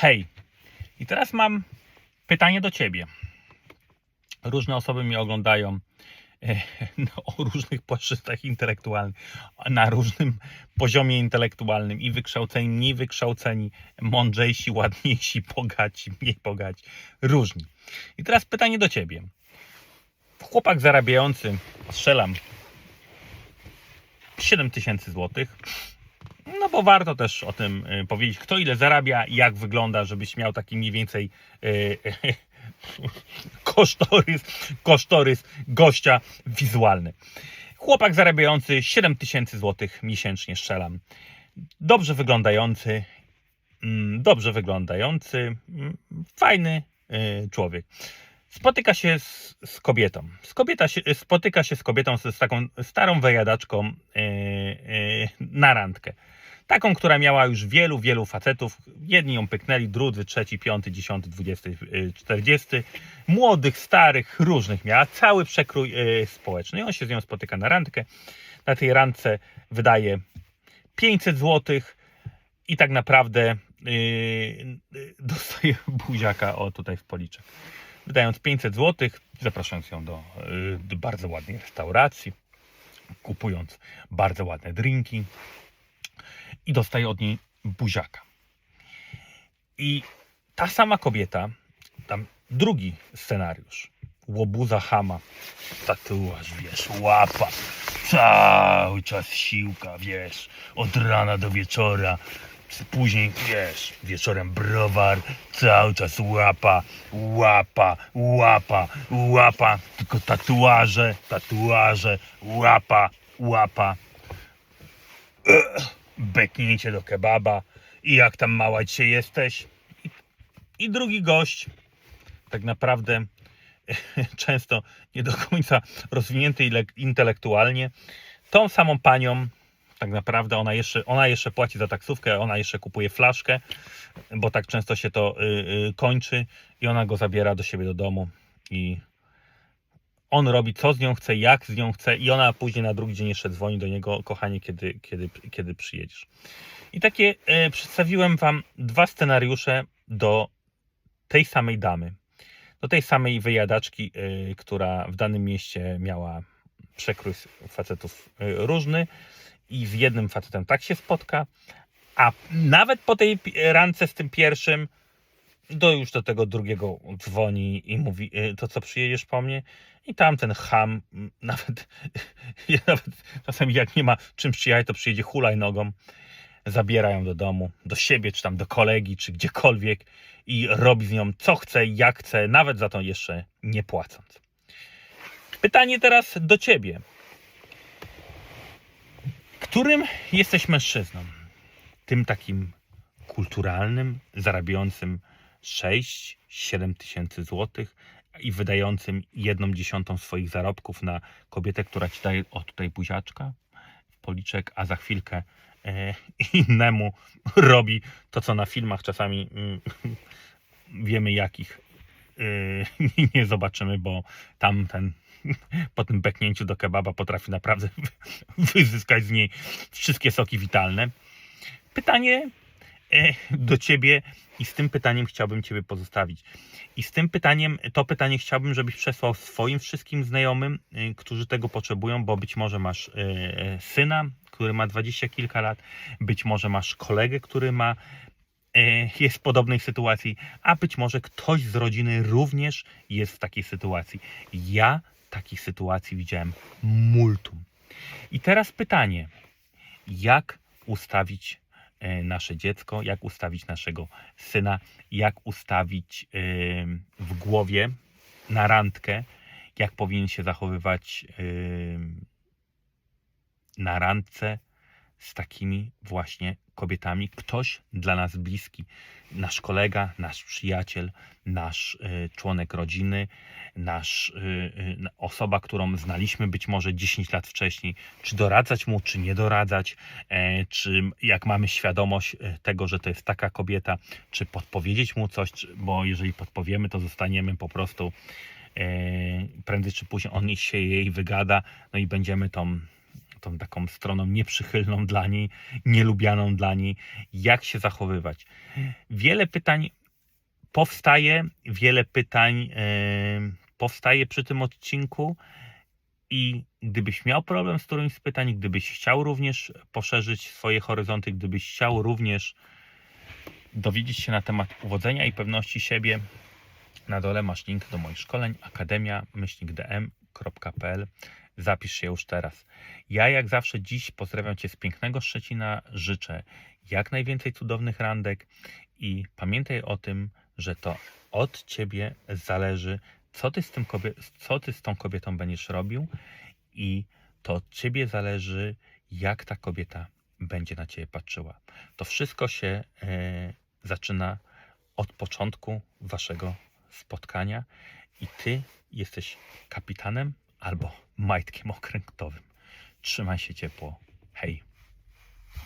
Hej, i teraz mam pytanie do ciebie. Różne osoby mnie oglądają e, no, o różnych płaszczyznach intelektualnych, na różnym poziomie intelektualnym i wykształceni, mniej wykształceni, mądrzejsi, ładniejsi, bogaci, mniej bogaci, różni. I teraz pytanie do ciebie. Chłopak zarabiający, strzelam, 7 tysięcy złotych. Bo warto też o tym y, powiedzieć, kto ile zarabia i jak wygląda, żebyś miał taki mniej więcej y, kosztorys, kosztorys gościa wizualny. Chłopak zarabiający 7 tysięcy złotych miesięcznie strzelam. Dobrze wyglądający, mm, dobrze wyglądający, mm, fajny y, człowiek. Spotyka się z, z kobietą. Z kobieta się, spotyka się z kobietą, z, z taką starą wyjadaczką yy, yy, na randkę. Taką, która miała już wielu, wielu facetów. Jedni ją pyknęli, drudzy, trzeci, piąty, dziesiąty, dwudziesty, yy, czterdziesty. Młodych, starych, różnych miała. Cały przekrój yy, społeczny. I on się z nią spotyka na randkę. Na tej randce wydaje 500 złotych i tak naprawdę yy, dostaje buziaka o tutaj w policzek wydając 500 zł, zapraszając ją do, y, do bardzo ładnej restauracji, kupując bardzo ładne drinki i dostaje od niej buziaka. I ta sama kobieta, tam drugi scenariusz, łobuza chama, tatuaż, wiesz, łapa, cały czas siłka, wiesz, od rana do wieczora, Później, wiesz, wieczorem browar, cały czas łapa, łapa, łapa, łapa, tylko tatuaże, tatuaże, łapa, łapa. Ech, Beknięcie do kebaba i jak tam mała dzisiaj jesteś. I, drugi gość, tak naprawdę często nie do końca rozwinięty intelektualnie, tą samą panią tak naprawdę ona jeszcze, ona jeszcze płaci za taksówkę, ona jeszcze kupuje flaszkę, bo tak często się to y, y, kończy i ona go zabiera do siebie do domu i on robi co z nią chce, jak z nią chce i ona później na drugi dzień jeszcze dzwoni do niego, kochanie, kiedy, kiedy, kiedy przyjedziesz. I takie y, przedstawiłem Wam dwa scenariusze do tej samej damy, do tej samej wyjadaczki, y, która w danym mieście miała przekrój facetów y, różny i z jednym facetem tak się spotka, a nawet po tej randce z tym pierwszym, do już do tego drugiego dzwoni i mówi, y, to co przyjedziesz po mnie? I tamten ham, m, nawet, nawet czasami jak nie ma czym przyjechać, to przyjedzie hulaj nogą, zabiera ją do domu, do siebie, czy tam do kolegi, czy gdziekolwiek i robi z nią co chce, jak chce, nawet za to jeszcze nie płacąc. Pytanie teraz do ciebie którym jesteś mężczyzną? Tym takim kulturalnym, zarabiającym 6-7 tysięcy złotych i wydającym jedną dziesiątą swoich zarobków na kobietę, która ci daje o tutaj buziaczka policzek, a za chwilkę e, innemu robi to, co na filmach czasami mm, wiemy jakich e, nie zobaczymy, bo tamten po tym beknięciu do kebaba potrafi naprawdę wyzyskać z niej wszystkie soki witalne. Pytanie do ciebie i z tym pytaniem chciałbym ciebie pozostawić. I z tym pytaniem, to pytanie chciałbym, żebyś przesłał swoim wszystkim znajomym, e, którzy tego potrzebują, bo być może masz e, e, syna, który ma dwadzieścia kilka lat, być może masz kolegę, który ma e, jest w podobnej sytuacji, a być może ktoś z rodziny również jest w takiej sytuacji. Ja takich sytuacji widziałem multum. I teraz pytanie, jak ustawić e, nasze dziecko, jak ustawić naszego syna, jak ustawić e, w głowie na randkę, jak powinien się zachowywać e, na randce z takimi właśnie kobietami. Ktoś dla nas bliski, nasz kolega, nasz przyjaciel, nasz y, członek rodziny, nasz y, y, osoba, którą znaliśmy być może 10 lat wcześniej, czy doradzać mu, czy nie doradzać, e, czy jak mamy świadomość e, tego, że to jest taka kobieta, czy podpowiedzieć mu coś, bo jeżeli podpowiemy, to zostaniemy po prostu e, prędzej czy później on się jej wygada, no i będziemy tą tą taką stroną nieprzychylną dla niej, nielubianą dla niej, jak się zachowywać. Wiele pytań powstaje, wiele pytań e, powstaje przy tym odcinku i gdybyś miał problem z którymś z pytań, gdybyś chciał również poszerzyć swoje horyzonty, gdybyś chciał również dowiedzieć się na temat uwodzenia i pewności siebie, na dole masz link do moich szkoleń akademia-dm.pl. Zapisz się już teraz. Ja jak zawsze dziś pozdrawiam Cię z pięknego Szczecina. Życzę jak najwięcej cudownych randek i pamiętaj o tym, że to od Ciebie zależy, co Ty z, tym kobie- co ty z tą kobietą będziesz robił i to od Ciebie zależy, jak ta kobieta będzie na Ciebie patrzyła. To wszystko się e, zaczyna od początku Waszego spotkania i Ty jesteś kapitanem albo majtkiem okrętowym. Trzymaj się ciepło. Hej.